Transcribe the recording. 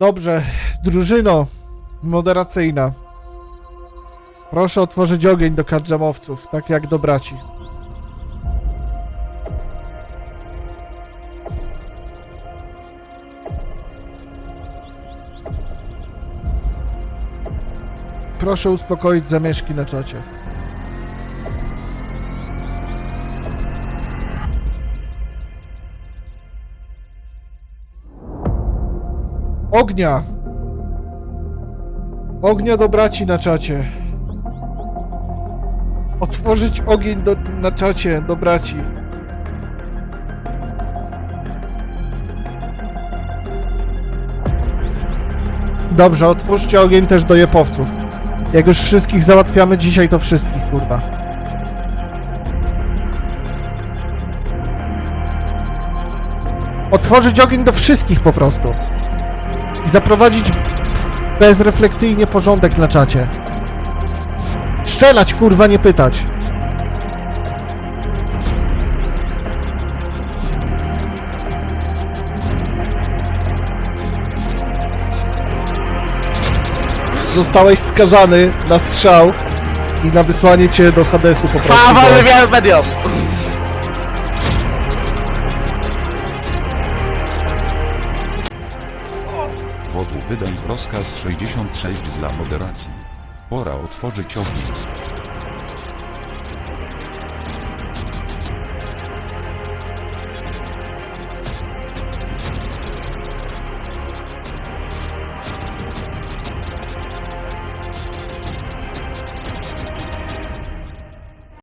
Dobrze, drużyno moderacyjna. Proszę otworzyć ogień do kadżamowców, tak jak do braci. Proszę uspokoić zamieszki na czacie. Ognia! Ognia do braci na czacie. Otworzyć ogień do, na czacie do braci. Dobrze, otwórzcie ogień też do jepowców. Jak już wszystkich załatwiamy dzisiaj, to wszystkich, kurwa. Otworzyć ogień do wszystkich po prostu. I zaprowadzić bezrefleksyjnie porządek na czacie. Strzelać, kurwa, nie pytać. Zostałeś skazany na strzał i na wysłanie cię do Hadesu po prostu. Paweł bo- wywiad mediom! Wodzu wydaj rozkaz 66 dla moderacji. Pora otworzyć ogień.